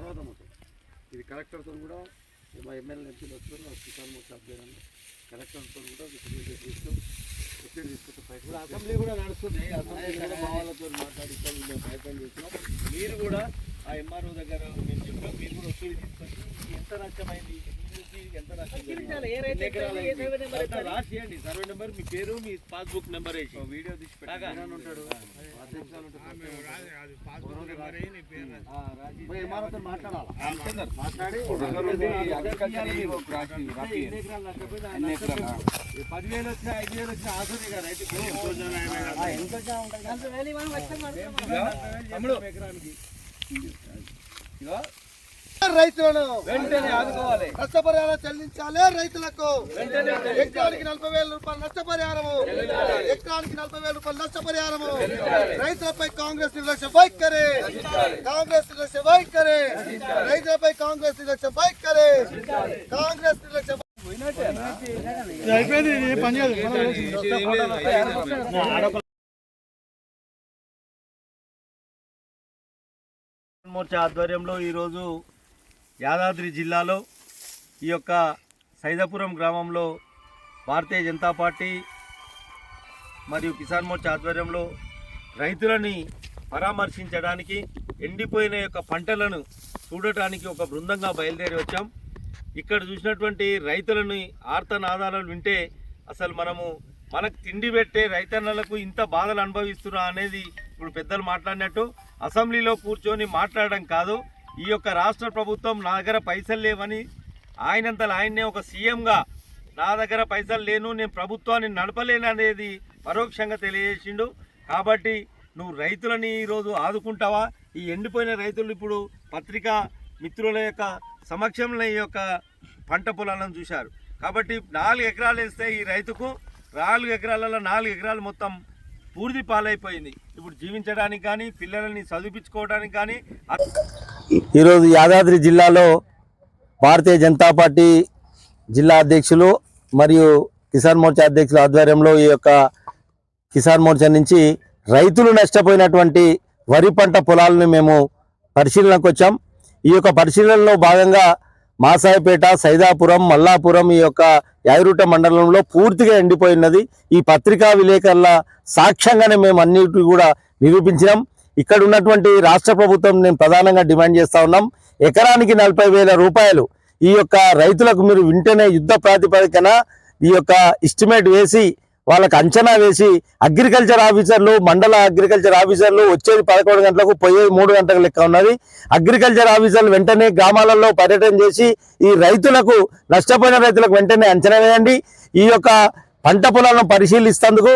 తర్వాత మొత్తం. ఇది కలెక్టర్తో కూడా మా ఎమ్మెల్యే ఎంపీలు వస్తారు కిసాన్ మోర్చా ఆధ్వర్యంలో కలెక్టర్తో కూడా రిప్రజెంటేటివ్ తీసుకు ఒత్తిడి తీసుకుంటే అసెంబ్లీ కూడా నడుస్తుంది అసెంబ్లీ కూడా మా వాళ్ళతో మాట్లాడిస్తాం మేము ప్రయత్నం చేస్తున్నాం. మీరు కూడా ఆ ఎంఆర్ఓ దగ్గర మేము చెప్పాం. మీరు కూడా ఒత్తిడి తీసుకొని ఎంత నష్టమైంది ఎంత నష్టం రాసియండి. సర్వే నెంబర్ మీ పేరు మీ పాస్బుక్ నెంబర్ వేసి. వీడియో తీసి ఉంటాడు అధ్యక్షులు ఉంటాడు రాసి. పదివేలు వచ్చినా ఐదు వేలు వచ్చినా ఆసునే కదా. తమ్ముడు ఎకరానికి? రైతులను వెంటనే ఆదుకోవాలి. నష్టపరిహారం చెల్లించాలి రైతులకు. వెంటనే ఎకరానికి నలభై వేల రూపాయలు నష్టపరిహారము. ఎకరానికి నలభై వేల రూపాయలు నష్టపరిహారము. రైతులపై కాంగ్రెస్ నిర్లక్ష్య వైఖరి. కాంగ్రెస్ నిర్లక్ష్య వైఖరి. రైతులపై కాంగ్రెస్ నిర్లక్ష్య వైఖరి. కాంగ్రెస్ నిర్లక్ష్య మోర్చా ఆధ్వర్యంలో ఈరోజు యాదాద్రి జిల్లాలో ఈ యొక్క సైదాపురం గ్రామంలో భారతీయ జనతా పార్టీ మరియు కిసాన్ మోర్చా ఆధ్వర్యంలో రైతులని పరామర్శించడానికి ఎండిపోయిన యొక్క పంటలను చూడటానికి ఒక బృందంగా బయలుదేరి వచ్చాం. ఇక్కడ చూసినటువంటి రైతులని ఆర్తనాదాలను వింటే అసలు మనము మనకు తిండి పెట్టే రైతన్నలకు ఇంత బాధలు అనుభవిస్తున్నా అనేది ఇప్పుడు పెద్దలు మాట్లాడినట్టు అసెంబ్లీలో కూర్చొని మాట్లాడడం కాదు ఈ యొక్క రాష్ట్ర ప్రభుత్వం నా దగ్గర పైసలు లేవని ఆయనంతలు ఆయన్నే ఒక సీఎంగా నా దగ్గర పైసలు లేను నేను ప్రభుత్వాన్ని నడపలేను అనేది పరోక్షంగా తెలియజేసిండు. కాబట్టి నువ్వు రైతులని ఈరోజు ఆదుకుంటావా? ఈ ఎండిపోయిన రైతులు ఇప్పుడు పత్రికా మిత్రుల యొక్క సమక్షంలో ఈ యొక్క పంట పొలాలను చూశారు. కాబట్టి నాలుగు ఎకరాలు వేస్తే ఈ రైతుకు నాలుగు ఎకరాలలో నాలుగు ఎకరాలు మొత్తం పూర్తి పాలైపోయింది. ఇప్పుడు జీవించడానికి కానీ పిల్లలని చదివించుకోవడానికి కానీ ఈరోజు యాదాద్రి జిల్లాలో భారతీయ జనతా పార్టీ జిల్లా అధ్యక్షులు మరియు కిసాన్ మోర్చా అధ్యక్షుల ఆధ్వర్యంలో ఈ యొక్క కిసాన్ మోర్చా నుంచి రైతులు నష్టపోయినటువంటి వరి పంట పొలాలను మేము పరిశీలనకు వచ్చాం. ఈ యొక్క పరిశీలనలో భాగంగా మాసాయిపేట సైదాపురం మల్లాపురం ఈ యొక్క యాయరుట మండలంలో పూర్తిగా ఎండిపోయినది. ఈ పత్రికా విలేకరుల సాక్ష్యంగానే మేము అన్నిటి కూడా నిరూపించినాం. ఇక్కడ ఉన్నటువంటి రాష్ట్ర ప్రభుత్వం నేను ప్రధానంగా డిమాండ్ చేస్తూ ఉన్నాం. ఎకరానికి నలభై వేల రూపాయలు ఈ యొక్క రైతులకు మీరు వింటేనే యుద్ధ ప్రాతిపదికన ఈ యొక్క ఎస్టిమేట్ వేసి వాళ్ళకి అంచనా వేసి అగ్రికల్చర్ ఆఫీసర్లు మండల అగ్రికల్చర్ ఆఫీసర్లు వచ్చేది పదకొండు గంటలకు పోయేది మూడు గంటలకు లెక్క ఉన్నది. అగ్రికల్చర్ ఆఫీసర్లు వెంటనే గ్రామాలలో పర్యటన చేసి ఈ రైతులకు నష్టపోయిన రైతులకు వెంటనే అంచనా వేయండి. ఈ యొక్క పంట పొలాలను పరిశీలిస్తేందుకు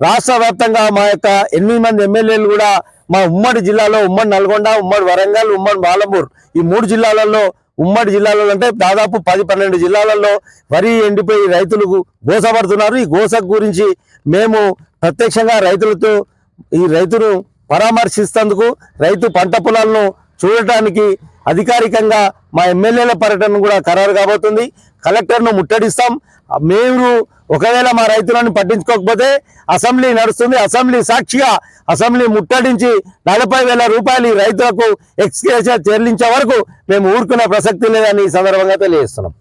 రాష్ట్ర వ్యాప్తంగా మా యొక్క ఎనిమిది మంది ఎమ్మెల్యేలు కూడా మా ఉమ్మడి జిల్లాలో ఉమ్మడి నల్గొండ ఉమ్మడి వరంగల్ ఉమ్మడి బాలమూర్ ఈ మూడు జిల్లాలలో ఉమ్మడి జిల్లాలో అంటే దాదాపు పది పన్నెండు జిల్లాలలో వరి ఎండిపోయి రైతులకు గోసపడుతున్నారు. ఈ గోస గురించి మేము ప్రత్యక్షంగా రైతులతో ఈ రైతును పరామర్శిస్తేందుకు రైతు పంట పొలాలను చూడటానికి అధికారికంగా మా ఎమ్మెల్యేల పర్యటన కూడా ఖరారు కాబోతుంది. కలెక్టర్ను ముట్టడిస్తాం. మేము ఒకవేళ మా రైతులను పట్టించుకోకపోతే అసెంబ్లీ నడుస్తుంది. అసెంబ్లీ సాక్షిగా అసెంబ్లీ ముట్టడించి నలభై వేల రూపాయలు రైతులకు ఎక్స్కేషన్ చెల్లించే వరకు మేము ఊరుకునే ప్రసక్తి లేదని ఈ సందర్భంగా తెలియజేస్తున్నాం.